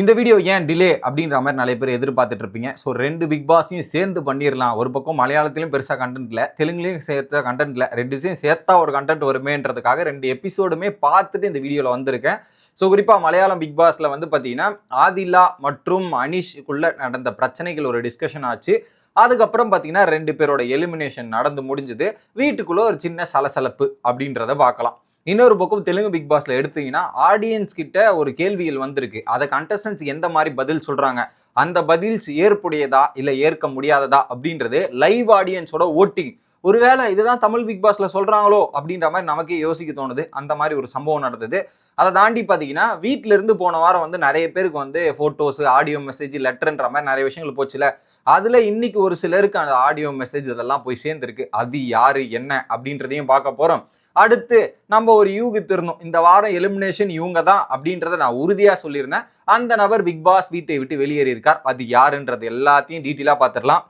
இந்த வீடியோ ஏன் டிலே அப்படின்ற மாதிரி நிறைய பேர் எதிர்பார்த்துட்டு இருப்பீங்க. ஸோ ரெண்டு பிக் பாஸையும் சேர்ந்து பண்ணிடலாம் ஒரு பக்கம் மலையாளத்திலையும் பெருசாக கண்டென்ட்ல இல்லை தெலுங்குலையும் சேர்த்த கண்டென்ட்ல இல்லை ரெண்டுத்தையும் சேர்த்தா ஒரு கண்டென்ட் வருமேன்றதுக்காக ரெண்டு எபிசோடுமே பார்த்துட்டு இந்த வீடியோவில் வந்திருக்கேன். ஸோ குறிப்பாக மலையாளம் பிக் பாஸில் வந்து பார்த்தீங்கன்னா ஆதிலா மற்றும் அனிஷ்குள்ள நடந்த பிரச்சனைகள் ஒரு டிஸ்கஷன் ஆச்சு. அதுக்கப்புறம் பார்த்தீங்கன்னா ரெண்டு பேரோட எலிமினேஷன் நடந்து முடிஞ்சது. வீட்டுக்குள்ளே ஒரு சின்ன சலசலப்பு அப்படின்றத பார்க்கலாம். இன்னொரு பக்கம் தெலுங்கு பிக் பாஸ்ல எடுத்தீங்கன்னா ஆடியன்ஸ் கிட்ட ஒரு கேள்விகள் வந்திருக்கு. அதை கண்டஸ்டன்ஸ் எந்த மாதிரி பதில் சொல்றாங்க? அந்த பதில்ஸ் ஏற்புடையதா? இல்லை ஏற்க முடியாததா? அப்படின்றது லைவ் ஆடியன்ஸோட ஓட்டிங் ஒருவேளை இதுதான் தமிழ் பிக் பாஸ்ல சொல்றாங்களோ? அப்படின்ற மாதிரி நமக்கே யோசிக்க தோணுது. அந்த மாதிரி ஒரு சம்பவம் நடந்தது. அதை தாண்டி பார்த்தீங்கன்னா வீட்டில இருந்து போன வாரம் வந்து நிறைய பேருக்கு வந்து ஃபோட்டோஸ் ஆடியோ மெசேஜ் லெட்டர்ன்ற மாதிரி நிறைய விஷயங்கள் போச்சுல. அதுல இன்னைக்கு ஒரு சிலருக்கு அந்த ஆடியோ மெசேஜ் இதெல்லாம் போய் சேர்ந்துருக்கு. அது யாரு என்ன? அப்படின்றதையும் பார்க்க போறோம். அடுத்து நம்ம ஒரு யூகித்திருந்தோம் இந்த வாரம் எலிமினேஷன் இவங்க தான் அப்படின்றத நான் உறுதியாக சொல்லியிருந்தேன். அந்த நபர் பிக் பாஸ் வீட்டை விட்டு வெளியேறி இருக்கார் அது யாருன்றது எல்லாத்தையும் டீட்டெயிலாக பார்த்துடலாம்.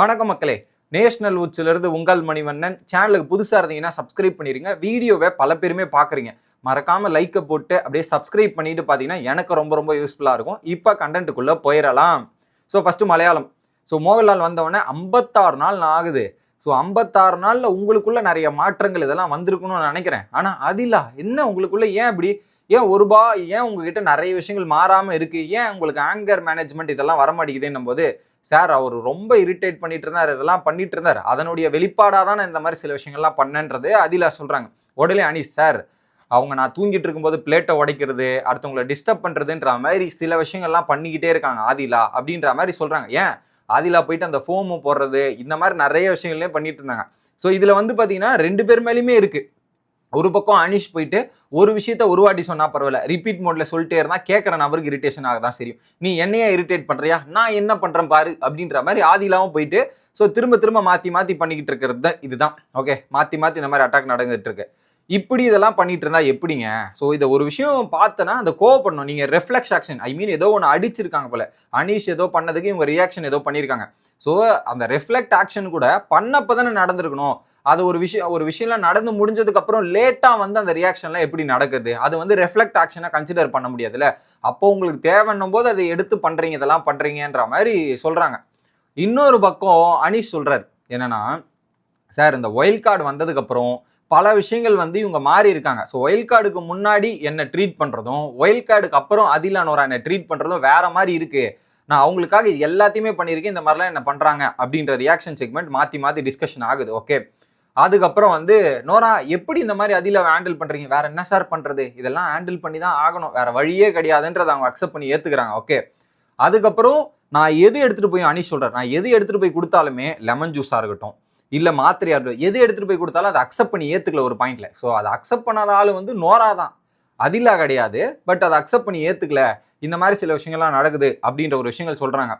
வணக்கம் மக்களே. நேஷனல் உச்சிலிருந்து இருந்து உங்கள் மணிவண்ணன். சேனலுக்கு புதுசாக இருந்தீங்கன்னா சப்ஸ்கிரைப் பண்ணிடுங்க வீடியோவை பல பேருமே பார்க்குறீங்க. மறக்காமல் லைக்கை போட்டு அப்படியே சப்ஸ்கிரைப் பண்ணிட்டு பார்த்தீங்கன்னா எனக்கு ரொம்ப ரொம்ப யூஸ்ஃபுல்லாக இருக்கும். இப்போ கண்டென்ட்டுக்குள்ளே போயிடலாம். So first Malayalam. So Mohanlal வந்தவொடனே ஐம்பத்தாறு நாள் ஆகுது. ஸோ ஐம்பத்தாறு நாளில் உங்களுக்குள்ளே நிறைய மாற்றங்கள் இதெல்லாம் வந்திருக்கணும்னு நினைக்கிறேன். ஆனால் அதிலா என்ன உங்களுக்குள்ளே ஏன் இப்படி ஏன் ஒரு ரூபா ஏன் உங்ககிட்ட நிறைய விஷயங்கள் மாறாமல் இருக்குது ஏன் உங்களுக்கு ஆங்கர் மேனேஜ்மெண்ட் இதெல்லாம் வரமாட்டேங்குதுன்னும் போது சார் அவர் ரொம்ப இரிட்டேட் பண்ணிட்டு இருந்தார் இதெல்லாம் பண்ணிட்டு இருந்தார் அதனுடைய வெளிப்பாடாக தான் நான் இந்த மாதிரி சில விஷயங்கள்லாம் பண்ணேன்றது அதிலா சொல்கிறாங்க உடனே அனீஷ் சார் அவங்க நான் தூங்கிட்டு இருக்கும்போது பிளேட்டை உடைக்கிறது அடுத்தவங்களை டிஸ்டர்ப் பண்ணுறதுன்ற மாதிரி சில விஷயங்கள்லாம் பண்ணிக்கிட்டே இருக்காங்க ஆதிலா அப்படின்ற மாதிரி சொல்கிறாங்க ஏன்? ஆதிலா போயிட்டு அந்த ஃபோமு போடுறது இந்த மாதிரி நிறைய விஷயங்களையும் பண்ணிட்டு இருந்தாங்க. ஸோ இதில் வந்து பார்த்தீங்கன்னா ரெண்டு பேர் மேலேயுமே இருக்குது ஒரு பக்கம் அனிஷ் போயிட்டு ஒரு விஷயத்த ஒரு வாட்டி சொன்னா பரவாயில்ல. ரிப்பீட் மோட்ல சொல்லிட்டே இருந்தா கேட்கற நபருக்கு இரிட்டேஷன் ஆக தான் சரியும் நீ என்னையா இரிட்டேட் பண்றியா? நான் என்ன பண்றேன் பாரு அப்படின்ற மாதிரி ஆதிலாவும் போயிட்டு ஸோ திரும்ப திரும்ப மாத்தி மாத்தி பண்ணிக்கிட்டு இருக்கிறது தான் இதுதான். ஓகே மாத்தி மாத்தி இந்த மாதிரி அட்டாக் நடந்துட்டு இருக்கு. இப்படி இதெல்லாம் பண்ணிட்டு இருந்தா எப்படிங்க? ஸோ இதை ஒரு விஷயம் பார்த்தனா அந்த கோவப்படணும். நீங்க ரெஃப்ளெக்ஸ் ஆக்ஷன் ஐ மீன் ஏதோ ஒன்று அடிச்சிருக்காங்க போல. அனீஷ் ஏதோ பண்ணதுக்கு இவங்க ரியாக்ஷன் ஏதோ பண்ணியிருக்காங்க ஸோ அந்த ரெஃப்ளெக்ட் ஆக்ஷன் கூட பண்ணப்போ தானே நடந்திருக்கணும். அது ஒரு விஷயம் ஒரு விஷயம்லாம் நடந்து முடிஞ்சதுக்கு அப்புறம் லேட்டாக வந்து அந்த ரியாக்ஷன்லாம் எப்படி நடக்குது? அது வந்து ரெஃப்ளெக்ட் ஆக்ஷனாக கன்சிடர் பண்ண முடியாதுல்ல? அப்போ உங்களுக்கு தேவைன்னும் போது அதை எடுத்து பண்ணுறீங்க இதெல்லாம் பண்ணுறீங்கன்ற மாதிரி சொல்கிறாங்க இன்னொரு பக்கம் அனீஷ் சொல்கிறார் என்னன்னா சார் இந்த ஒயில் கார்டு வந்ததுக்கப்புறம் பல விஷயங்கள் வந்து இவங்க மாறி இருக்காங்க. ஸோ ஒயில் கார்டுக்கு முன்னாடி என்ன ட்ரீட் பண்ணுறதும் ஒயில் கார்டுக்கு அப்புறம் அதிலானோரா என்ன ட்ரீட் பண்ணுறதும் வேற மாதிரி இருக்கு. நான் அவங்களுக்காக இது எல்லாத்தையுமே பண்ணியிருக்கேன் இந்த மாதிரிலாம் என்ன பண்ணுறாங்க அப்படின்ற ரியாக்ஷன் செக்மெண்ட் மாற்றி மாற்றி டிஸ்கஷன் ஆகுது ஓகே அதுக்கப்புறம் வந்து நோரா எப்படி இந்த மாதிரி அதில் ஹேண்டில் பண்ணுறீங்க வேற என்ன சார் பண்ணுறது இதெல்லாம் ஹேண்டில் பண்ணி தான் ஆகணும். வேற வழியே கிடையாதுன்றதை அவங்க அக்செப்ட் பண்ணி ஏற்றுக்கிறாங்க ஓகே அதுக்கப்புறம் நான் எது எடுத்துகிட்டு போய் அணி சொல்கிறேன் நான் எது எடுத்துகிட்டு போய் கொடுத்தாலுமே லெமன் ஜூஸாக இருக்கட்டும். இல்லை மாத்திரையா எது எடுத்துகிட்டு போய் கொடுத்தாலும் அதை அக்செப்ட் பண்ணி ஏற்றுக்கல ஒரு பாயிண்டில் ஸோ அதை அக்செப்ட் பண்ணாத ஆளு வந்து நோரா தான். அதில்லா கிடையாது. பட் அதை அக்செப்ட் பண்ணி ஏற்றுக்கல இந்த மாதிரி சில விஷயங்கள்லாம் நடக்குது அப்படின்ற ஒரு விஷயங்கள் சொல்கிறாங்க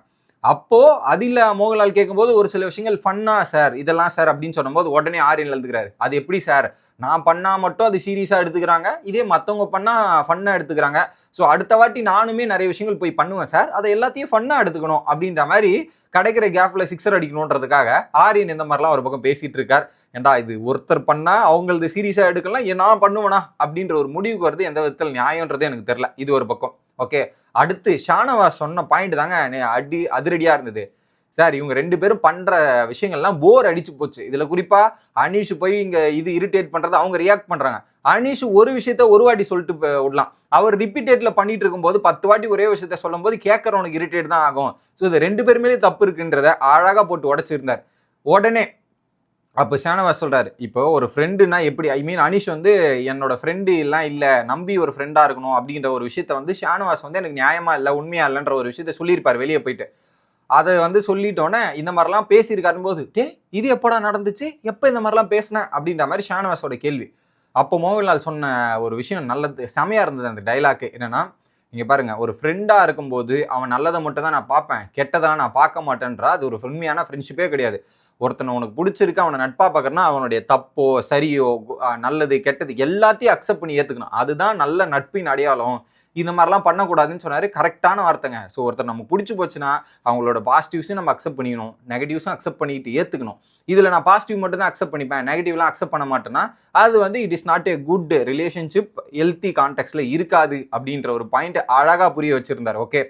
அப்போ அதில் மோகன்லால் கேட்கும்போது ஒரு சில விஷயங்கள் ஃபன்னா சார் இதெல்லாம் சார் அப்படின்னு சொன்னபோது உடனே ஆரியன் எழுதுக்கிறாரு அது எப்படி சார் நான் பண்ணால் மட்டும் அது சீரியஸாக எடுத்துக்கிறாங்க. இதே மற்றவங்க பண்ணால் ஃபன்னாக எடுத்துக்கிறாங்க. ஸோ அடுத்த வாட்டி நானுமே நிறைய விஷயங்கள் போய் பண்ணுவேன் சார் அதை எல்லாத்தையும் ஃபன்னாக எடுத்துக்கணும் அப்படின்ற மாதிரி கிடைக்கிற கேப்பில் சிக்ஸர் அடிக்கணுன்றதுக்காக ஆரியன் இந்த மாதிரிலாம் ஒரு பக்கம் பேசிகிட்டு இருக்கார். ஏண்டா இது ஒருத்தர் பண்ணால் அவங்களது சீரியஸாக எடுக்கலாம் என்ன நான் பண்ணுவேனா? அப்படின்ற ஒரு முடிவுக்கு வருது எந்த விதத்தில் நியாயன்றது எனக்கு தெரில இது ஒரு பக்கம். ஓகே அடுத்து ஷானவாஸ் சொன்ன பாயிண்ட் தாங்க அடி அதிரடியாக இருந்தது. சார் இவங்க ரெண்டு பேரும் பண்ற விஷயங்கள்லாம் போர் அடிச்சு போச்சு. இதுல குறிப்பா அனீஷ் போய் இங்க இது இரிட்டேட் பண்றது அவங்க ரியாக்ட் பண்றாங்க. அனீஷ் ஒரு விஷயத்த ஒரு வாட்டி சொல்லிட்டு விடலாம். அவர் ரிப்பீட்டேட்ல பண்ணிட்டு இருக்கும்போது பத்து வாட்டி ஒரே விஷயத்த சொல்லும் போது கேட்கறவனுக்கு இரிட்டேட் தான் ஆகும். ஸோ இது ரெண்டு பேருமே தப்பு இருக்குன்றத அழகா போட்டு உடைச்சிருந்தார். உடனே அப்போ ஷானவாஸ் சொல்கிறார் இப்போ ஒரு ஃப்ரெண்டுனா எப்படி ஐ மீன் அனிஷ் வந்து என்னோட ஃப்ரெண்டு எல்லாம் இல்லை நம்பி ஒரு ஃப்ரெண்டாக இருக்கணும் அப்படின்ற ஒரு விஷயத்த வந்து ஷானவாஸ் வந்து எனக்கு நியாயமாக இல்லை உண்மையாக இல்லைன்ற ஒரு விஷயத்த சொல்லியிருப்பார் வெளியே போயிட்டு. அதை வந்து சொல்லிட்டோன்னே இந்த மாதிரிலாம் பேசியிருக்காருன்னு போது டே இது எப்படா நடந்துச்சு? எப்போ இந்த மாதிரிலாம் பேசினேன் அப்படின்ற மாதிரி ஷானவாஸோட கேள்வி. அப்போ மோகன்லால் சொன்ன ஒரு விஷயம் நல்லது செமையாக இருந்தது அந்த டைலாக்கு என்னென்னா நீங்கள் பாருங்கள் ஒரு ஃப்ரெண்டாக இருக்கும்போது அவன் நல்லதை மட்டும் தான் நான் பார்ப்பேன் கெட்டதெல்லாம் நான் பார்க்க மாட்டேன்றா அது ஒரு உண்மையான ஃப்ரெண்ட்ஷிப்பே கிடையாது. ஒருத்தனை உனக்கு பிடிச்சிருக்கு அவனை நட்பாக பார்க்கறனா அவனுடைய தப்போ சரியோ நல்லது கெட்டது எல்லாத்தையும் அக்செப்ட் பண்ணி ஏற்றுக்கணும் அதுதான் நல்ல நட்பின் அடையாளம். இந்த மாதிரிலாம் பண்ணக்கூடாதுன்னு சொன்னார். கரெக்டான வார்த்தைங்க. ஸோ ஒருத்தர் நமக்கு பிடிச்சி போச்சுன்னா அவங்களோட பாசிட்டிவ்ஸையும் நம்ம அக்செப்ட் பண்ணிக்கணும். நெகட்டிவ்ஸும் அக்செப்ட் பண்ணிட்டு ஏற்றுக்கணும் இதில் நான் பாசிட்டிவ் மட்டும் தான் அக்செப்ட் பண்ணிப்பேன் நெகட்டிவ்லாம் அக்செப்ட் பண்ண மாட்டேன்னா அது வந்து it is not a good relationship healthy கான்டெக்ட்ஸில் இருக்காது அப்படின்ற ஒரு பாயிண்ட் அழகாக புரிய வச்சுருந்தார். ஓகே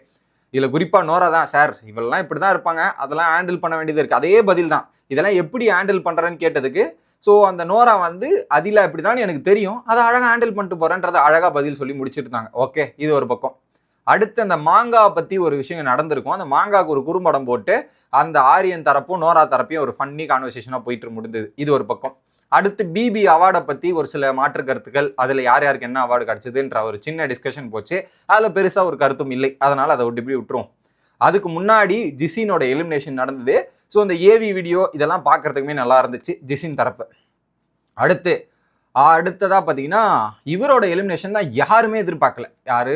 இதில் குறிப்பாக நோரா தான் சார். இவெல்லாம் இப்படி தான் இருப்பாங்க. அதெல்லாம் ஹேண்டில் பண்ண வேண்டியது இருக்குது அதே பதில் தான் இதெல்லாம் எப்படி ஹேண்டில் பண்ணுறேன்னு கேட்டதுக்கு ஸோ அந்த நோரா வந்து அதில் இப்படி தான் எனக்கு தெரியும். அதை அழகாக ஹேண்டில் பண்ணிட்டு போகிறேன்றதை அழகாக பதில் சொல்லி முடிச்சிருந்தாங்க. ஓகே இது ஒரு பக்கம். அடுத்து அந்த மாங்காவை பற்றி ஒரு விஷயம் நடந்திருக்கும். அந்த மாங்காவுக்கு ஒரு குறும்படம் போட்டு அந்த ஆரியன் தரப்பும் நோரா தரப்பையும் ஒரு ஃபன்னி கான்வர்சேஷனாக போயிட்டு முடிந்தது. இது ஒரு பக்கம். அடுத்து பிபி அவார்டை பற்றி ஒரு சில மாற்று கருத்துக்கள். அதில் யார் யாருக்கு என்ன அவார்டு கிடச்சிதுன்ற ஒரு சின்ன டிஸ்கஷன் போச்சு. அதில் பெருசாக ஒரு கருத்தும் இல்லை. அதனால் அதை விட்டு இப்படி விட்டுரும் அதுக்கு முன்னாடி ஜிசினோட எலிமினேஷன் நடந்தது. ஸோ அந்த ஏவி வீடியோ இதெல்லாம் பார்க்கறதுக்குமே நல்லா இருந்துச்சு ஜிசின் தரப்பு. அடுத்து அடுத்ததாக பார்த்தீங்கன்னா இவரோட எலிமினேஷன் தான் யாருமே எதிர்பார்க்கல. யார்?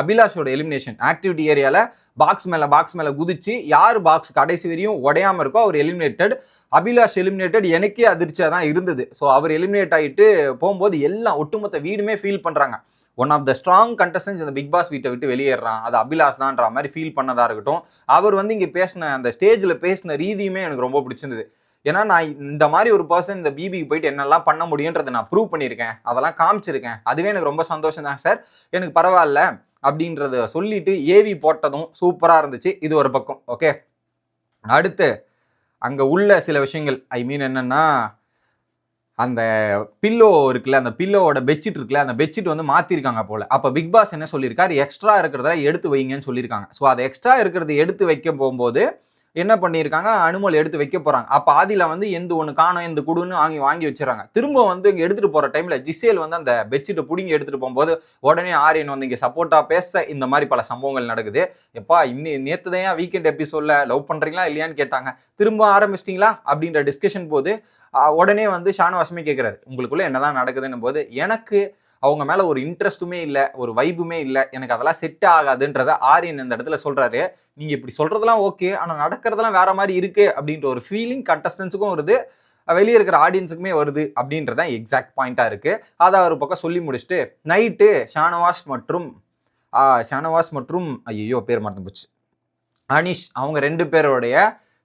அபிலாஷோட எலிமினேஷன் ஆக்டிவிட்டி ஏரியாவில் பாக்ஸ் மேலே பாக்ஸ் மேலே குதிச்சு யார் பாக்ஸ் கடைசி வரையும் உடையாமல் இருக்கோ அவர் எலிமினேட்டட் அபிலாஷ் எலிமினேட்டட் எனக்கே அதிர்ச்சியாக தான் இருந்தது. ஸோ அவர் எலிமினேட் ஆகிட்டு போகும்போது எல்லாம் ஒட்டுமொத்த வீடுமே ஃபீல் பண்ணுறாங்க one of the strong contestants இந்த பிக் பாஸ் வீட்டை விட்டு வெளியேறான். அது அபிலாஷ் தான்ன்ற மாதிரி ஃபீல் பண்ணதாக இருக்கட்டும். அவர் வந்து இங்கே பேசின அந்த ஸ்டேஜில் பேசின ரீதியுமே எனக்கு ரொம்ப பிடிச்சிருந்தது. ஏன்னா நான் இந்த மாதிரி ஒரு பர்சன் இந்த பிபிக்கு போயிட்டு என்னெல்லாம் பண்ண முடியுன்றதை நான் ப்ரூவ் பண்ணியிருக்கேன். அதெல்லாம் காமிச்சிருக்கேன். அதுவே எனக்கு ரொம்ப சந்தோஷம் தான் சார் எனக்கு பரவாயில்ல. அப்படின்றத சொல்லிட்டு ஏவி போட்டதும் சூப்பராக இருந்துச்சு. இது ஒரு பக்கம். ஓகே அடுத்து அங்கே உள்ள சில விஷயங்கள். ஐ மீன் என்னன்னா அந்த பில்லோ இருக்குல்ல அந்த பில்லோவோட பெட்ஷீட் இருக்குல்ல அந்த பெட்ஷீட் வந்து மாற்றிருக்காங்க போல். அப்போ பிக் பாஸ் என்ன சொல்லியிருக்காரு? எக்ஸ்ட்ரா இருக்கிறத எடுத்து வைங்கன்னு சொல்லியிருக்காங்க. ஸோ அதை எக்ஸ்ட்ரா இருக்கிறத எடுத்து வைக்க போகும்போது என்ன பண்ணியிருக்காங்க? அனுமல் எடுத்து வைக்க போகிறாங்க அப்போ ஆதியில் வந்து எந்த ஒன்று காணும் எந்த குடுன்னு வாங்கி வாங்கி வச்சிடறாங்க. திரும்ப வந்து இங்கே எடுத்துகிட்டு போகிற டைமில் ஜிசேல் வந்து அந்த பெட்ஷீட்டை பிடிங்கி எடுத்துகிட்டு போகும்போது உடனே ஆரியன் வந்து இங்கே சப்போர்ட்டாக பேச இந்த மாதிரி பல சம்பவங்கள் நடக்குது. எப்பா இன்னி நேற்று தான் வீக்கெண்ட் எபிசோடில் லவ் பண்ணுறீங்களா இல்லையான்னு கேட்டாங்க. திரும்ப ஆரம்பிச்சிட்டிங்களா? அப்படின்ற டிஸ்கஷன் போது உடனே வந்து ஷானு ஷானவாசமே கேட்குறாரு உங்களுக்குள்ளே என்னதான் நடக்குதுன்னும் போது எனக்கு அவங்க மேலே ஒரு இன்ட்ரெஸ்ட்டுமே இல்லை ஒரு வைபுமே இல்லை எனக்கு அதெல்லாம் செட் ஆகாதுன்றத ஆரியன் இந்த இடத்துல சொல்கிறாரு நீங்கள் இப்படி சொல்கிறதெல்லாம் ஓகே ஆனால் நடக்கிறதெல்லாம் வேற மாதிரி இருக்குது அப்படின்ற ஒரு ஃபீலிங் கண்டஸ்டன்ஸுக்கும் வருது வெளியே இருக்கிற ஆடியன்ஸுக்குமே வருது அப்படின்றதான் எக்ஸாக்ட் பாயிண்ட்டாக இருக்குது அதை ஒரு பக்கம் சொல்லி முடிச்சுட்டு நைட்டு ஷானவாஸ் மற்றும் ஷானவாஸ் மற்றும் ஐயோ பேர் மறந்து போச்சு. அனிஷ் அவங்க ரெண்டு பேருடைய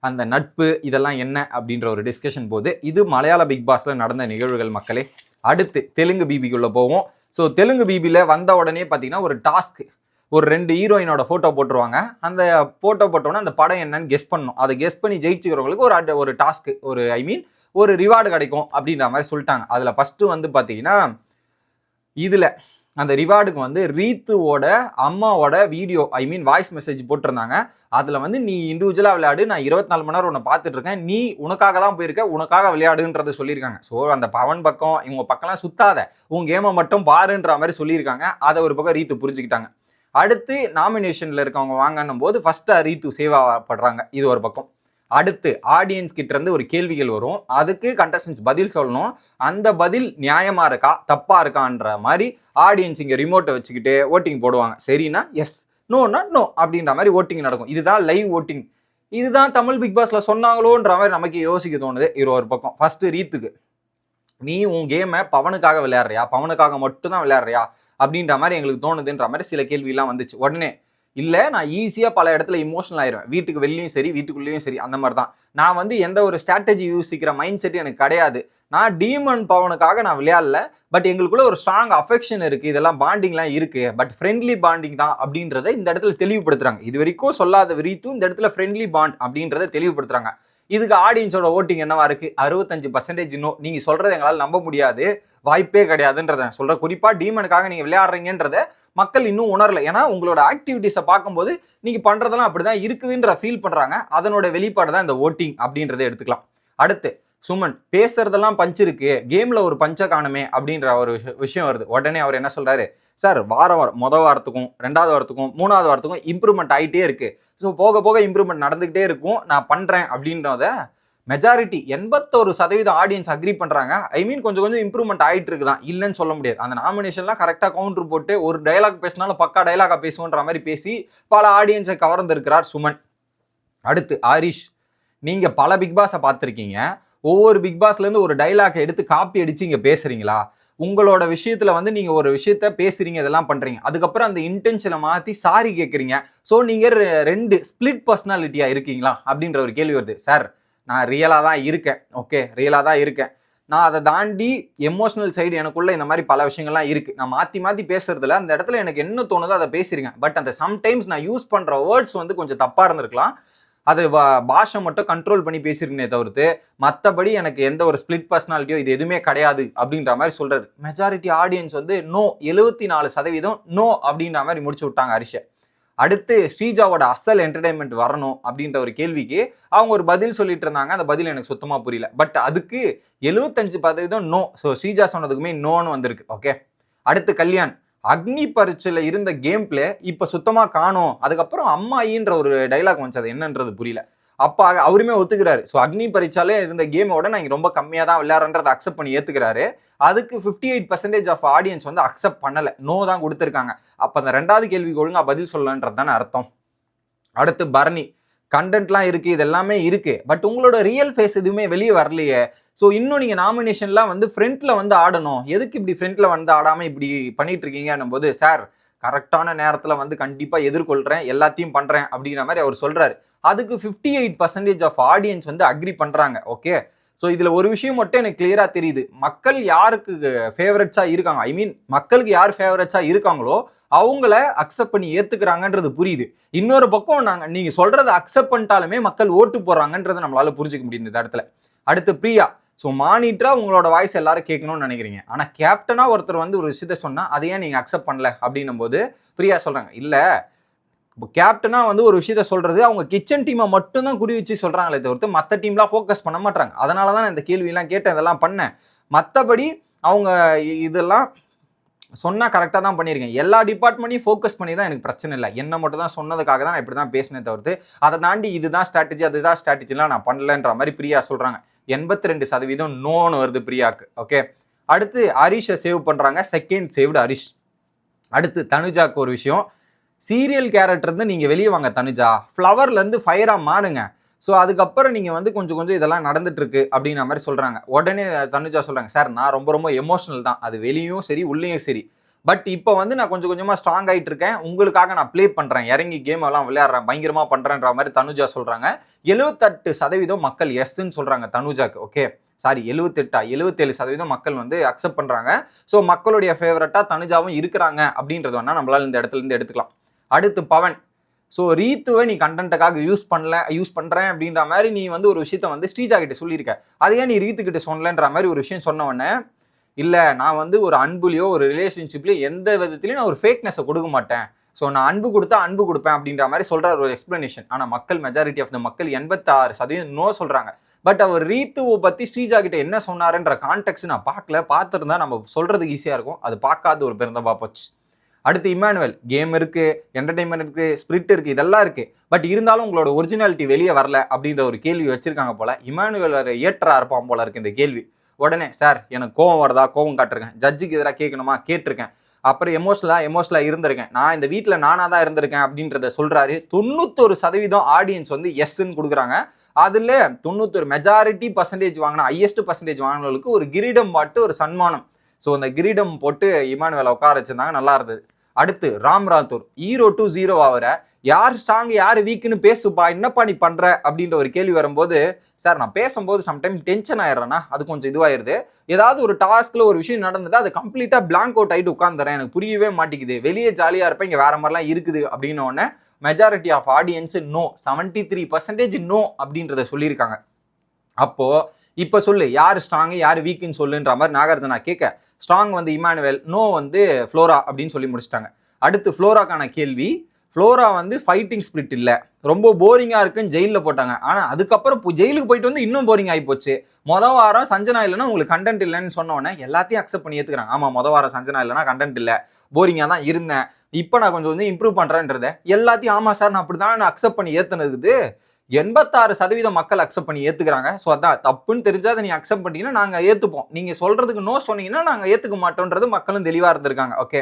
அந்த நட்பு இதெல்லாம் என்ன அப்படின்ற ஒரு டிஸ்கஷன் போது இது மலையாள பிக் பாஸில் நடந்த நிகழ்வுகள் மக்களே. அடுத்து தெலுங்கு பிபிக்குள்ள போவோம். ஸோ தெலுங்கு பிபியில் வந்த உடனே பார்த்தீங்கன்னா ஒரு டாஸ்க் ஒரு ரெண்டு ஹீரோயினோட ஃபோட்டோ போட்டுருவாங்க. அந்த ஃபோட்டோ போட்டோன்னே அந்த படம் என்னன்னு கெஸ் பண்ணணும். அதை கெஸ் பண்ணி ஜெயிச்சுக்கிறவங்களுக்கு ஒரு அட்- ஒரு டாஸ்க் ஒரு ஐ மீன் ஒரு ரிவார்டு கிடைக்கும் அப்படின்ற மாதிரி சொல்லிட்டாங்க. அதில் ஃபஸ்ட்டு வந்து பார்த்தீங்கன்னா இதில் அந்த ரிவார்டுக்கு வந்து ரீத்துவோட அம்மாவோட video I mean voice message போட்டிருந்தாங்க. அதில் வந்து நீ இண்டிவிஜுவலாக விளையாடு நான் இருபத்தி நாலு மணி நேரம் உன்னை பார்த்துட்டு இருக்கேன் நீ உனக்காக தான் போயிருக்க உனக்காக விளையாடுன்றதை சொல்லியிருக்காங்க. ஸோ அந்த பவன் பக்கம் இவங்க பக்கம்லாம் சுத்தாத. உன் கேமை மட்டும் பாருன்ற மாதிரி சொல்லியிருக்காங்க. அதை ஒரு பக்கம் ரீத்து புரிஞ்சுக்கிட்டாங்க. அடுத்து நாமினேஷனில் இருக்கவங்க வாங்கன்னும் போது ஃபஸ்ட்டாக ரீத்து சேவ் ஆகப்படுறாங்க இது ஒரு பக்கம். அடுத்து ஆடியன்ஸ் கிட்ட இருந்து ஒரு கேள்விகள் வரும். அதுக்கு கண்டஸ்டன்ஸ் பதில் சொல்லணும். அந்த பதில் நியாயமா இருக்கா? தப்பா இருக்கான்ற மாதிரி ஆடியன்ஸ் இங்க ரிமோட்டை வச்சுக்கிட்டு ஓட்டிங் போடுவாங்க. சரினா எஸ் நோனா நோ அப்படின்ற மாதிரி ஓட்டிங் நடக்கும். இதுதான் லைவ் ஓட்டிங் இதுதான் தமிழ் பிக் பாஸ்ல சொன்னாங்களோன்ற மாதிரி நமக்கு யோசிக்க தோணுது. இது ஒரு பக்கம். ஃபர்ஸ்ட் ரீத்துக்கு. நீ உன் கேமை பவனுக்காக விளையாடுறியா? பவனுக்காக மட்டும்தான் விளையாடுறியா? அப்படின்ற மாதிரி எங்களுக்கு தோணுதுன்ற மாதிரி சில கேள்வியெல்லாம் வந்துச்சு. உடனே இல்லை நான் ஈஸியாக பல இடத்துல இமோஷனல் ஆயிடுவேன் வீட்டுக்கு வெளிலையும் சரி வீட்டுக்குள்ளேயும் சரி அந்த மாதிரி தான் நான் வந்து எந்த ஒரு ஸ்ட்ராட்டஜி யூசிக்கிற மைண்ட் செட் எனக்கு கிடையாது. நான் டீமன் பவனுக்காக நான் விளையாடல பட் எங்களுக்குள்ள ஒரு ஸ்ட்ராங் அஃபெக்ஷன் இருக்குது இதெல்லாம் பாண்டிங்லாம் இருக்குது பட் ஃப்ரெண்ட்லி பாண்டிங் தான் அப்படின்றத இந்த இடத்துல தெளிவுபடுத்துறாங்க. இது வரைக்கும் சொல்லாத விரித்தும் இந்த இடத்துல ஃப்ரெண்ட்லி பாண்ட் அப்படின்றத தெளிவுபடுத்துறாங்க. இதுக்கு ஆடியன்ஸோட ஓட்டிங் என்னவா இருக்கு? அறுபத்தஞ்சு பர்சன்டேஜ் இன்னும் நீங்கள் சொல்கிறது எங்களால் நம்ப முடியாது. வாய்ப்பே கிடையாதுன்றத சொல்கிற குறிப்பா டீமனுக்காக நீங்கள் விளையாடுறீங்கன்றத மக்கள் இன்னும் உணரல. ஏன்னா உங்களோட ஆக்டிவிட்டிஸை பார்க்கும்போது நீங்க பண்றதெல்லாம் அப்படிதான் இருக்குதுன்ற ஃபீல் பண்றாங்க. அதனோட வெளிப்பாடு தான் இந்த ஓட்டிங் அப்படின்றத எடுத்துக்கலாம். அடுத்து சுமன் பேசுறதெல்லாம் பஞ்ச் இருக்கு. கேம்ல ஒரு பஞ்ச காணுமே அப்படின்ற ஒரு விஷயம் வருது. உடனே அவர் என்ன சொல்றாரு? சார் வாரம் வாரம் மொத வாரத்துக்கும் ரெண்டாவது வாரத்துக்கும் மூணாவது வாரத்துக்கும் இம்ப்ரூவ்மெண்ட் ஆகிட்டே இருக்கு. ஸோ போக போக இம்ப்ரூவ்மெண்ட் நடந்துகிட்டே இருக்கும். நான் பண்றேன் அப்படின்றத மெஜாரிட்டி எண்பத்தோரு சதவீதம் ஆடியன்ஸ் அக்ரி பண்ணுறாங்க ஐ மீன் கொஞ்சம் கொஞ்சம் இம்ப்ரூவ்மெண்ட் ஆகிட்டு இருக்குதான். இல்லைன்னு சொல்ல முடியாது. அந்த நாமினேஷன்லாம் கரெக்டாக கவுண்டர் போட்டு ஒரு டைலாக் பேசினாலும் பக்கா டைலாகாக பேசுவோன்ற மாதிரி பேசி பல ஆடியன்ஸை கவர்ந்திருக்கிறார் சுமன். அடுத்து ஆரிஷ் நீங்கள் பல பிக் பாஸை பார்த்துருக்கீங்க. ஒவ்வொரு பிக் பாஸ்லேருந்து ஒரு டைலாக் எடுத்து காப்பி அடித்து இங்கே பேசுகிறீங்களா உங்களோட விஷயத்தில் வந்து நீங்கள் ஒரு விஷயத்த பேசுகிறீங்க இதெல்லாம் பண்ணுறீங்க அதுக்கப்புறம் அந்த இன்டென்ஷனை மாற்றி சாரி கேட்குறீங்க ஸோ நீங்கள் ரெ- ரெண்டு ஸ்பிளிட் பர்சனாலிட்டியாக இருக்கீங்களா? அப்படின்ற ஒரு கேள்வி வருது. சார் நான் ரியலாக தான் இருக்கேன். ஓகே ரியலாக தான் இருக்கேன். நான் அதை தாண்டி எமோஷனல் சைடு எனக்குள்ள இந்த மாதிரி பல விஷயங்கள்லாம் இருக்குது நான் மாற்றி மாற்றி பேசுறதுல அந்த இடத்துல எனக்கு என்ன தோணுதோ அதை பேசியிருக்கேன் பட் அந்த சம்டைம்ஸ் நான் யூஸ் பண்ணுற வேர்ட்ஸ் வந்து கொஞ்சம் தப்பாக இருந்திருக்கலாம். அது பாஷை மட்டும் கண்ட்ரோல் பண்ணி பேசியிருக்கனே தவிர்த்து மற்றபடி எனக்கு எந்த ஒரு ஸ்பிளிட் பர்சனாலிட்டியோ இது எதுவுமே கிடையாது அப்படின்ற மாதிரி சொல்கிறாரு மெஜாரிட்டி ஆடியன்ஸ் வந்து நோ எழுபத்தி நாலு சதவீதம் நோ அப்படின்ற மாதிரி முடிச்சு விட்டாங்க அரிஷை அடுத்து ஸ்ரீஜாவோட அசல் என்டர்டைன்மெண்ட் வரணும் அப்படின்ற ஒரு கேள்விக்கு அவங்க ஒரு பதில் சொல்லிட்டு இருந்தாங்க. அந்த பதில் எனக்கு சுத்தமாக புரியல. பட் அதுக்கு எழுபத்தஞ்சு சதவீதம் நோ ஸோ ஸ்ரீஜா சொன்னதுக்குமே நோன்னு வந்திருக்கு. ஓகே அடுத்து கல்யாண். அக்னி பரீட்சையில் இருந்த கேம் பிளே இப்போ சுத்தமாக காணோம். அதுக்கப்புறம் அம்மாயின்ற ஒரு டைலாக் வந்துச்சு. அது என்னன்றது புரியல. அப்பா அவருமே ஒத்துக்கிறாரு. ஸோ அக்னி பரிச்சாலே இருந்த கேமோட நான் ரொம்ப கம்மியாக தான் விளையாடுறன்றதை அக்செப்ட் பண்ணி ஏற்றுக்கிறாரு அதுக்கு fifty eight percentage of audience வந்து அக்செப்ட் பண்ணல. நோ தான் கொடுத்துருக்காங்க. அப்போ அந்த ரெண்டாவது கேள்விக்கு ஒழுங்காக பதில் சொல்லலன்றது தானே அர்த்தம். அடுத்து பரணி. கண்டென்ட்லாம் இருக்குது இது எல்லாமே இருக்குது பட் உங்களோட ரியல் ஃபேஸ் எதுவுமே வெளியே வரலையே. ஸோ இன்னும் நீங்கள் நாமினேஷன்லாம் வந்து ஃப்ரண்ட்டில் வந்து ஆடணும். எதுக்கு இப்படி ஃப்ரண்ட்டில் வந்து ஆடாமல் இப்படி பண்ணிகிட்டு இருக்கீங்கன்னும் போது சார் கரெக்டான நேரத்தில் வந்து கண்டிப்பாக எதிர்கொள்கிறேன் எல்லாத்தையும் பண்ணுறேன் அப்படிங்கிற மாதிரி அவர் சொல்கிறாரு அதுக்கு fifty eight percentage of audience வந்து அக்ரி பண்ணுறாங்க ஓகே ஸோ இதில் ஒரு விஷயம் மட்டும் எனக்கு கிளியராக தெரியுது. மக்கள் யாருக்கு ஃபேவரட்ஸாக இருக்காங்க? ஐ மீன் மக்களுக்கு யார் ஃபேவரட்ஸாக இருக்காங்களோ அவங்கள அக்செப்ட் பண்ணி ஏற்றுக்கிறாங்கன்றது புரியுது. இன்னொரு பக்கம் நாங்கள் நீங்கள் சொல்கிறத அக்செப்ட் பண்ணிட்டாலுமே மக்கள் ஓட்டு போடுறாங்கன்றதை நம்மளால புரிஞ்சிக்க முடியுது இந்த இடத்துல. அடுத்து பிரியா. ஸோ மானிட்டராக உங்களோட வாய்ஸ் எல்லாரும் கேட்கணும்னு நினைக்கிறீங்க. ஆனால் கேப்டனாக ஒருத்தர் வந்து ஒரு விஷயத்த சொன்னால் அதை ஏன் அக்செப்ட் பண்ணல அப்படின்னும் போது ஃப்ரீயாக சொல்கிறாங்க இல்லை இப்போ கேப்டனாக வந்து ஒரு விஷயத்த சொல்கிறது அவங்க கிச்சன் டீமை மட்டும்தான் குறி வச்சு சொல்கிறாங்களே தவிர்த்து மற்ற டீம்லாம் ஃபோக்கஸ் பண்ண மாட்டாங்க அதனால தான் நான் இந்த கேள்வியெல்லாம் கேட்டேன் இதெல்லாம் பண்ணேன். மற்றபடி அவங்க இதெல்லாம் சொன்னால் கரெக்டாக தான் பண்ணியிருக்கேன். எல்லா டிபார்ட்மெண்ட்டையும் ஃபோக்கஸ் பண்ணி தான் எனக்கு பிரச்சனை இல்லை. என்ன மட்டும் தான் சொன்னதுக்காக தான் நான் இப்படி தான் பேசினே தவிர்த்து அதை தாண்டி இதுதான் ஸ்ட்ராட்டஜி அதுதான் ஸ்ட்ராட்டஜிலாம் நான் பண்ணலன்ற மாதிரி பிரியா சொல்கிறாங்க எண்பத்தி ரெண்டு சதவீதம் நோன்னு வருது பிரியாக்கு. ஓகே அடுத்து ஹரிஷை சேவ் பண்ணுறாங்க செகண்ட் சேவ்டு ஹரிஷ். அடுத்து தனுஜாக்கு ஒரு விஷயம். சீரியல் கேரக்டர்ந்து நீங்கள் வெளியே வாங்க தனுஜா. ஃப்ளவர்லேருந்து ஃபயராக மாறுங்க. ஸோ அதுக்கப்புறம் நீங்கள் வந்து கொஞ்சம் கொஞ்சம் இதெல்லாம் நடந்துட்டுருக்கு அப்படின்ற மாதிரி சொல்கிறாங்க உடனே தனுஜா சொல்கிறாங்க சார் நான் ரொம்ப ரொம்ப எமோஷனல் தான். அது வெளியும் சரி உள்ளேயும் சரி. பட் இப்போ வந்து நான் கொஞ்சம் கொஞ்சமாக ஸ்ட்ராங் ஆகிட்டு இருக்கேன் உங்களுக்காக நான் ப்ளே பண்ணுறேன் இறங்கி கேம் எல்லாம் விளையாடுறேன். பயங்கரமாக பண்ணுறேன்ற மாதிரி தனுஜா சொல்கிறாங்க எழுபத்தெட்டு சதவீதம் மக்கள் எஸ்ன்னு சொல்கிறாங்க தனுஜாக்கு ஓகே சாரி எழுபத்தெட்டா எழுபத்தேழு சதவீதம் மக்கள் வந்து அக்செப்ட் பண்ணுறாங்க ஸோ மக்களுடைய ஃபேவரட்டாக தனுஜாவும் இருக்கிறாங்க அப்படின்றது வேணால் நம்மளால் இந்த இடத்துல இருந்து எடுத்துக்கலாம். அடுத்து பவன். ஸோ ரீத்துவை நீ கண்டென்ட்டுக்காக யூஸ் பண்ணல யூஸ் பண்ணுறேன் அப்படின்ற மாதிரி நீ வந்து ஒரு விஷயத்த வந்து ஸ்ரீஜா கிட்ட சொல்லியிருக்க. அதை ஏன் நீ ரீத்து கிட்ட மாதிரி ஒரு விஷயம் சொன்ன உடனே இல்லை நான் வந்து ஒரு அன்புலையோ ஒரு ரிலேஷன்ஷிப்லையோ எந்த விதத்துலையும் நான் ஒரு ஃபேக்னஸை கொடுக்க மாட்டேன். ஸோ நான் அன்பு கொடுத்தா அன்பு கொடுப்பேன் அப்படின்ற மாதிரி சொல்கிற ஒரு எக்ஸ்ப்ளனேஷன் ஆனால் மக்கள் மெஜாரிட்டி ஆஃப் த மக்கள் எண்பத்தாறு சதவீதம் நோ சொல்கிறாங்க பட் அவர் ரீத்துவை பற்றி ஸ்ரீஜா கிட்ட என்ன சொன்னாருன்ற கான்டெக்ட் நான் பார்க்கல. பார்த்துருந்தா நம்ம சொல்கிறதுக்கு ஈஸியாக இருக்கும். அது பார்க்காத ஒரு பெருந்தபா போச்சு. அடுத்து இமானுவல் கேம் இருக்குது என்டர்டைன்மெண்ட் இருக்கு ஸ்பிரிட் இருக்குது இதெல்லாம் இருக்குது பட் இருந்தாலும் உங்களோட ஒரிஜினாலிட்டி வெளியே வரல அப்படின்ற ஒரு கேள்வி வச்சுருக்காங்க போல. இமானுவல் ஒரு ஏற்றா இருப்பான் போல இருக்குது இந்த கேள்வி. உடனே சார் எனக்கு கோவம் வருதா? கோவம் காட்டிருக்கேன். ஜட்ஜுக்கு எதிராக கேட்கணுமா? கேட்டிருக்கேன். அப்புறம் எமோஷனலாக எமோஷனலாக இருந்திருக்கேன். நான் இந்த வீட்டில் நானாக தான் இருந்திருக்கேன் அப்படின்றத சொல்கிறாரு தொண்ணூத்தொரு சதவீதம் ஆடியன்ஸ் வந்து எஸ்ன்னு கொடுக்குறாங்க. அதில் தொண்ணூத்தொரு மெஜாரிட்டி பர்சன்டேஜ் வாங்கின ஹையஸ்ட் பர்சன்டேஜ் வாங்கினவங்களுக்கு ஒரு கிரீடம் பாட்டு ஒரு சன்மானம். ஸோ அந்த கிரீடம் போட்டு இமானுவேல உட்கார வச்சிருந்தாங்க. நல்லா இருந்தது. அடுத்து Ram Rathore. Hero to zero ஆகிற யார் ஸ்ட்ராங் யார் வீக்குன்னு பேசுப்பா. என்னப்பா நீ பண்ற? அப்படின்ற ஒரு கேள்வி வரும்போது சார் நான் பேசும்போது சம்டைம் டென்ஷன் ஆயிடுறேன்னா அது கொஞ்சம் இதுவாயிருது. ஏதாவது ஒரு டாஸ்க்கில் ஒரு விஷயம் நடந்துட்டு அது கம்ப்ளீட்டாக பிளாங்க் அவுட் ஆகிட்டு உட்காந்துறேன் எனக்கு புரியவே மாட்டேங்குது. வெளியே ஜாலியாக இருப்பேன் இங்கே வேற மாதிரிலாம் இருக்குது அப்படின்னு உடனே majority of audience no seventy three percentage no அப்படின்றத சொல்லியிருக்காங்க. அப்போது இப்போ சொல்லு யார் ஸ்ட்ராங் யார் வீக்குன்னு சொல்லுன்ற மாதிரி நாகார்ஜுனா கேட்க ஸ்ட்ராங் வந்து இமானுவேல் நோ வந்து ஃப்ளோரா அப்படின்னு சொல்லி முடிச்சிட்டாங்க. அடுத்து ஃப்ளோராக்கான கேள்வி ஃப்ளோரா வந்து ஃபைட்டிங் ஸ்பிரிட் இல்லை. ரொம்ப போரிங்காக இருக்குன்னு ஜெயிலில் போட்டாங்க. ஆனால் அதுக்கப்புறம் இப்போ ஜெயிலுக்கு போயிட்டு வந்து இன்னும் போரிங் ஆகி போச்சு. மொதல் வாரம் சஞ்சனா இல்லைன்னா உங்களுக்கு கண்டென்ட் இல்லைன்னு சொன்னோடனே எல்லாத்தையும் அக்செப்ட் பண்ணி ஏற்றுக்கிறாங்க ஆமாம் மொதல் வாரம் சஞ்சனா இல்லைன்னா கண்டென்ட் இல்லை. போரிங்காக தான் இருந்தேன். இப்போ நான் கொஞ்சம் வந்து இம்ப்ரூவ் பண்ணுறேன்றத எல்லாத்தையும் ஆமாம் சார் நான் அப்படி தான் அக்செப்ட் பண்ணி ஏற்றுனது எண்பத்தாறு சதவீதம் மக்கள் அக்செப்ட் பண்ணி ஏற்றுக்கிறாங்க ஸோ அதான் தப்புன்னு தெரிஞ்சால் அதை நீ அக்செப்ட் பண்ணிட்டீங்கன்னா நாங்கள் ஏற்றுப்போம் நீங்கள் சொல்கிறதுக்கு நோ சொன்னீங்கன்னா நாங்கள் ஏற்றுக்க மாட்டோன்றது மக்களும் தெளிவாக இருந்திருக்காங்க. ஓகே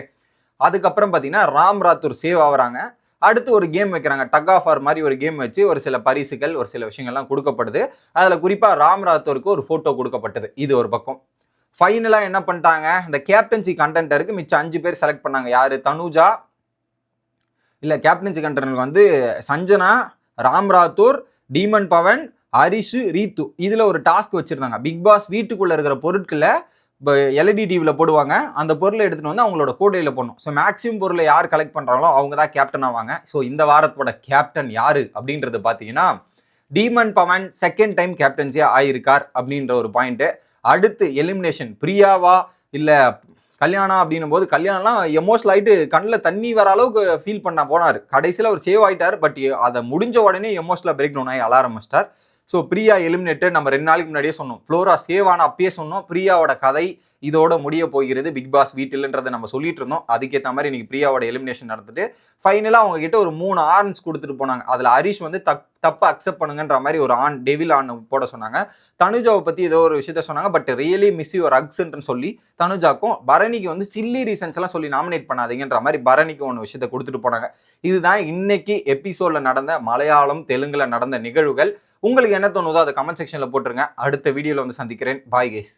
அதுக்கப்புறம் பார்த்தீங்கன்னா ராம் ராத்தூர் சேவ் ஆகுறாங்க. அடுத்து ஒரு கேம் வைக்கிறாங்க. டக் ஆஃப் ஆர் மாதிரி ஒரு கேம் வச்சு ஒரு சில பரிசுகள் ஒரு சில விஷயங்கள்லாம் கொடுக்கப்படுது. அதில் குறிப்பாக ராம் ராத்தூருக்கு ஒரு ஃபோட்டோ கொடுக்கப்பட்டது. இது ஒரு பக்கம். ஃபைனலாக என்ன பண்ணிட்டாங்க? இந்த கேப்டன்சி கண்டென்ட்டருக்கு மிச்சம் அஞ்சு பேர் செலக்ட் பண்ணாங்க. யார்? தனுஜா? இல்லை கேப்டன்சி கண்டென்டருக்கு வந்து சஞ்சனா ராம் ராத்தூர் டீமன் பவன் ஹரிஷு ரீத்து. இதில் ஒரு டாஸ்க் வச்சுருந்தாங்க. பிக் பாஸ் வீட்டுக்குள்ளே இருக்கிற பொருட்களை இப்போ எல்இடி டிவியில் போடுவாங்க. அந்த பொருளை எடுத்துகிட்டு வந்து அவங்களோட கூடையில் போடணும். ஸோ மேக்ஸிமம் பொருளை யார் கலெக்ட் பண்ணுறாங்களோ அவங்க தான் கேப்டன் ஆவாங்க. ஸோ இந்த வாரத்தோட கேப்டன் யார் அப்படின்றது பார்த்தீங்கன்னா டீமன் பவன் செகண்ட் டைம் கேப்டன்சியாக ஆயிருக்கார் அப்படின்ற ஒரு பாயிண்ட்டு அடுத்து எலிமினேஷன் பிரியாவா இல்லை கல்யாணம் அப்படின்னும் போது கல்யாணம்லாம் எமோஷனல் ஆகிட்டு கண்ணில் தண்ணி வர அளவுக்கு ஃபீல் பண்ண போனார். கடைசியில் அவர் சேவ் ஆகிட்டார் பட் அதை முடிஞ்ச உடனே எமோஷனலாக பிரேக் டவுன் ஆகி அலாரம் ஆரம்பிச்சிட்டார் ஸோ பிரியா எலிமினேட்டட் நம்ம ரெண்டு நாளைக்கு முன்னாடியே சொன்னோம். ஃப்ளோரா சேவ் ஆன அப்பயே சொன்னோம். பிரியாவோட கதை இதோட முடிய போகிறது பிக் பாஸ் வீட்டில்ன்றதை நம்ம சொல்லிட்டு இருந்தோம். அதுக்கேற்ற மாதிரி இன்னைக்கு பிரியாவோட எலிமினேஷன் நடந்துட்டு ஃபைனலாக அவங்க கிட்ட ஒரு மூணு ஆர்ன்ஸ் கொடுத்துட்டு போனாங்க. அதில் ஹரிஷ் வந்து தக் தப்பை அக்செப்ட் பண்ணுங்கன்ற மாதிரி ஒரு ஆன் டெவில் ஆன் போட சொன்னாங்க. தனுஜாவை பற்றி ஏதோ ஒரு விஷயத்த சொன்னாங்க பட் ரியலி மிஸ் யுவர் அக்ஸ்ன்னு சொல்லி தனுஜாக்கும் பரணிக்கு வந்து சில்லி ரீசன்ஸ் எல்லாம் சொல்லி நாமினேட் பண்ணாதீங்கன்ற மாதிரி பரணிக்கு ஒன்று விஷயத்த கொடுத்துட்டு போனாங்க. இதுதான் இன்னைக்கு எபிசோடில் நடந்த மலையாளம் தெலுங்குல நடந்த நிகழ்வுகள். உங்களுக்கு என்ன தோணுதோ அதை கமெண்ட் செக்ஷனில் போட்டுருங்க. அடுத்த வீடியோவில் வந்து சந்திக்கிறேன். பாய் கேஸ்